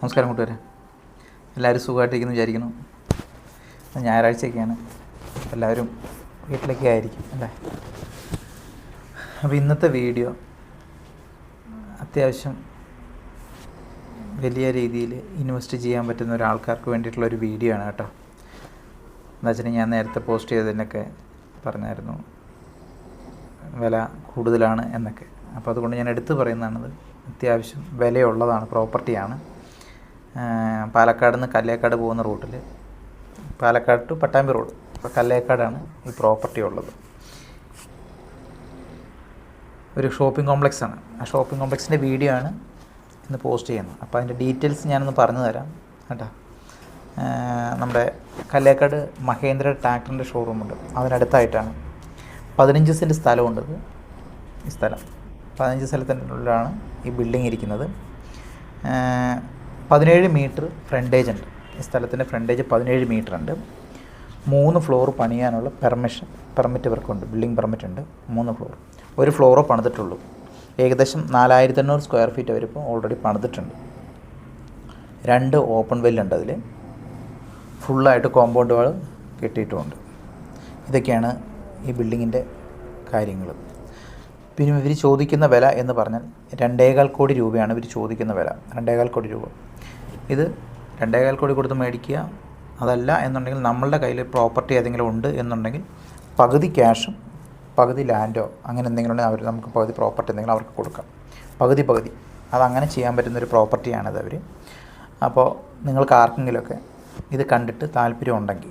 നമസ്കാരം കൂട്ടുകാരെ. എല്ലാവരും സുഖമായിട്ടിരിക്കുന്നു വിചാരിക്കുന്നു. ഞായറാഴ്ചയൊക്കെയാണ്. എല്ലാവരും വീട്ടിലൊക്കെ ആയിരിക്കും അല്ലേ? അപ്പോൾ ഇന്നത്തെ വീഡിയോ അത്യാവശ്യം വലിയ രീതിയിൽ ഇൻവെസ്റ്റ് ചെയ്യാൻ പറ്റുന്ന ഒരാൾക്കാർക്ക് വേണ്ടിയിട്ടുള്ള ഒരു വീഡിയോ ആണ് കേട്ടോ. എന്താ വെച്ചിട്ടുണ്ടെങ്കിൽ ഞാൻ നേരത്തെ പോസ്റ്റ് ചെയ്തതിനൊക്കെ പറഞ്ഞായിരുന്നു. വില കൂടുതലാണ് എന്നൊക്കെ. അപ്പോൾ അതുകൊണ്ട് ഞാൻ എടുത്തു പറയുന്നതാണത്. അത്യാവശ്യം വിലയുള്ളതാണ് പ്രോപ്പർട്ടിയാണ്. പാലക്കാട് നിന്ന് കല്ലേക്കാട് പോകുന്ന റൂട്ടിൽ. Palakkad to Pattambi road. അപ്പോൾ കല്ലേക്കാടാണ് ഈ പ്രോപ്പർട്ടി ഉള്ളത്. ഒരു ഷോപ്പിംഗ് കോംപ്ലക്സ് ആണ്. ആ ഷോപ്പിംഗ് കോംപ്ലക്സിന്റെ വീഡിയോ ആണ് ഇന്ന് പോസ്റ്റ് ചെയ്യുന്നത്. അപ്പോൾ അതിന്റെ ഡീറ്റെയിൽസ് ഞാനൊന്ന് പറഞ്ഞു തരാം കേട്ടോ. നമ്മുടെ കല്ലേക്കാട് മഹേന്ദ്ര ട്രാക്ടറിന്റെ ഷോറൂമുണ്ട് അതിനടുത്തായിട്ടാണ് പതിനഞ്ച് സെന്റ് സ്ഥലമുണ്ട് ഈ സ്ഥലം. പതിനഞ്ച് സ്ഥലത്തിനുള്ളിലാണ് ഈ ബിൽഡിംഗ് ഇരിക്കുന്നത്. പതിനേഴ് മീറ്റർ ഫ്രണ്ടേജ് ഉണ്ട്. ഈ സ്ഥലത്തിന്റെ ഫ്രണ്ടേജ് പതിനേഴ് മീറ്റർ ഉണ്ട്. മൂന്ന് ഫ്ലോർ പണിയാനുള്ള പെർമിഷൻ പെർമിറ്റ് ഇവർക്കുണ്ട്. ബിൽഡിംഗ് പെർമിറ്റ് ഉണ്ട്. മൂന്ന് ഫ്ലോർ. ഒരു ഫ്ലോറോ പണിതിട്ടുള്ളൂ. ഏകദേശം നാലായിരത്തി എണ്ണൂറ് സ്ക്വയർ ഫീറ്റ് അവരിപ്പോൾ ഓൾറെഡി പണിതിട്ടുണ്ട്. രണ്ട് ഓപ്പൺ വെല്ലുണ്ട് അതിൽ ഫുള്ളായിട്ട് കോമ്പൗണ്ട് വാൾ കെട്ടിയിട്ടുമുണ്ട്. ഇതൊക്കെയാണ് ഈ ബിൽഡിങ്ങിന്റെ കാര്യങ്ങൾ പിന്നെ ഇവർ ചോദിക്കുന്ന വില എന്ന് പറഞ്ഞാൽ രണ്ടേകാൽ കോടി രൂപയാണ് ഇവർ ചോദിക്കുന്ന വില. രണ്ടേകാൽ കോടി രൂപ. ഇത് രണ്ടേകാൽ കോടി കൊടുത്ത് മേടിക്കുക അതല്ല എന്നുണ്ടെങ്കിൽ നമ്മളുടെ കയ്യിൽ പ്രോപ്പർട്ടി ഏതെങ്കിലും ഉണ്ട് എന്നുണ്ടെങ്കിൽ പകുതി ക്യാഷും പകുതി ലാൻഡോ അങ്ങനെ എന്തെങ്കിലും ഉണ്ടെങ്കിൽ അവർ നമുക്ക് പകുതി പ്രോപ്പർട്ടി എന്തെങ്കിലും അവർക്ക് കൊടുക്കാം. പകുതി പകുതി. അതങ്ങനെ ചെയ്യാൻ പറ്റുന്നൊരു പ്രോപ്പർട്ടിയാണിത് അവർ അപ്പോൾ നിങ്ങൾക്ക് ആർക്കെങ്കിലുമൊക്കെ ഇത് കണ്ടിട്ട് താല്പര്യം ഉണ്ടെങ്കിൽ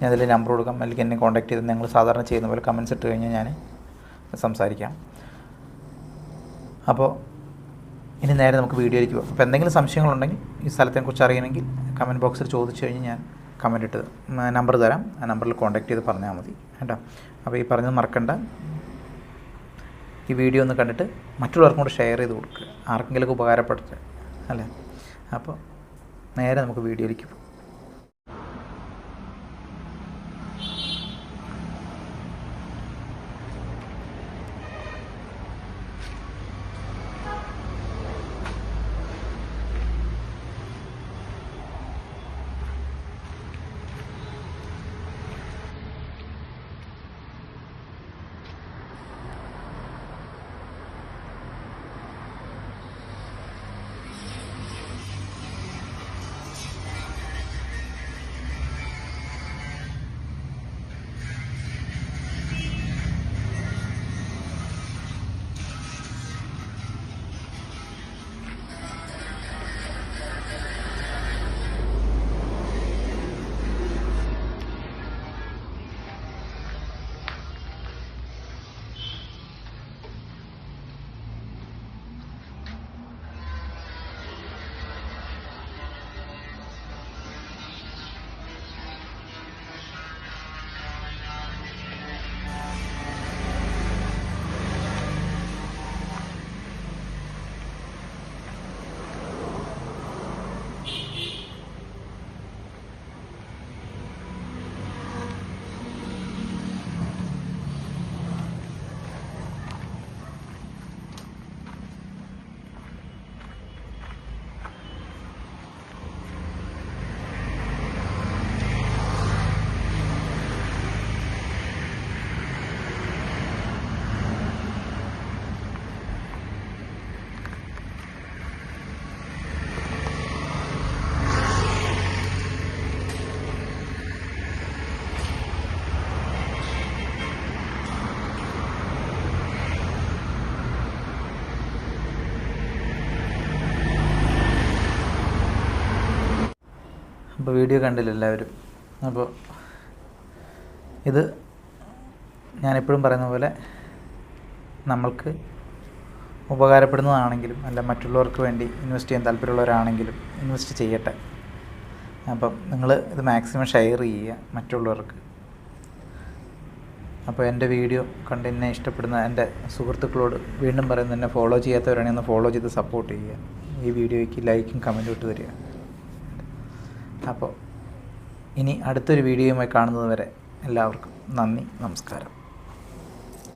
ഞാൻ അതിൽ നമ്പർ കൊടുക്കാം. അല്ലെങ്കിൽ എന്നെ കോൺടാക്ട് ചെയ്ത് നിങ്ങൾ സാധാരണ ചെയ്യുന്ന പോലെ കമൻസ് ഇട്ട് കഴിഞ്ഞാൽ ഞാൻ സംസാരിക്കാം. അപ്പോൾ ഇനി നേരെ നമുക്ക് വീഡിയോയിലേക്ക് പോകാം. അപ്പോൾ എന്തെങ്കിലും സംശയങ്ങളുണ്ടെങ്കിൽ ഈ സ്ഥലത്തെക്കുറിച്ച് അറിയണമെങ്കിൽ കമന്റ് ബോക്സിൽ ചോദിച്ചു കഴിഞ്ഞാൽ ഞാൻ കമന്റ് ഇട്ട് നമ്പർ തരാം. ആ നമ്പറിൽ കോൺടാക്ട് ചെയ്ത് പറഞ്ഞാൽ മതി. കേട്ടോ? അപ്പോൾ ഈ പറഞ്ഞത് മറക്കണ്ട. ഈ വീഡിയോ ഒന്ന് കണ്ടിട്ട് മറ്റുള്ളവർക്കും കൂടെ ഷെയർ ചെയ്ത് കൊടുക്കുക ആർക്കെങ്കിലും ഉപകാരപ്പെടട്ടെ അല്ലേ? അപ്പോൾ നേരെ നമുക്ക് വീഡിയോയിലേക്ക് പോകാം. അപ്പോൾ വീഡിയോ കണ്ടില്ല എല്ലാവരും. അപ്പോൾ ഇത് ഞാനെപ്പോഴും പറയുന്ന പോലെ നമ്മൾക്ക് ഉപകാരപ്പെടുന്നതാണെങ്കിലും അല്ല മറ്റുള്ളവർക്ക് വേണ്ടി ഇൻവെസ്റ്റ് ചെയ്യാൻ താല്പര്യമുള്ളവരാണെങ്കിലും ഇൻവെസ്റ്റ് ചെയ്യട്ടെ. അപ്പം നിങ്ങൾ ഇത് മാക്സിമം ഷെയർ ചെയ്യുക മറ്റുള്ളവർക്ക്. അപ്പോൾ എന്റെ വീഡിയോ കണ്ട് എന്നെ ഇഷ്ടപ്പെടുന്ന എന്റെ സുഹൃത്തുക്കളോട് വീണ്ടും പറയുന്നത് എന്നെ ഫോളോ ചെയ്യാത്തവരാണെങ്കിൽ ഒന്ന് ഫോളോ ചെയ്ത് സപ്പോർട്ട് ചെയ്യുക. ഈ വീഡിയോയ്ക്ക് ലൈക്കും കമന്റും ഇട്ട് തരിക. അപ്പോൾ ഇനി അടുത്തൊരു വീഡിയോയുമായി കാണുന്നത് വരെ എല്ലാവർക്കും നന്ദി നമസ്കാരം.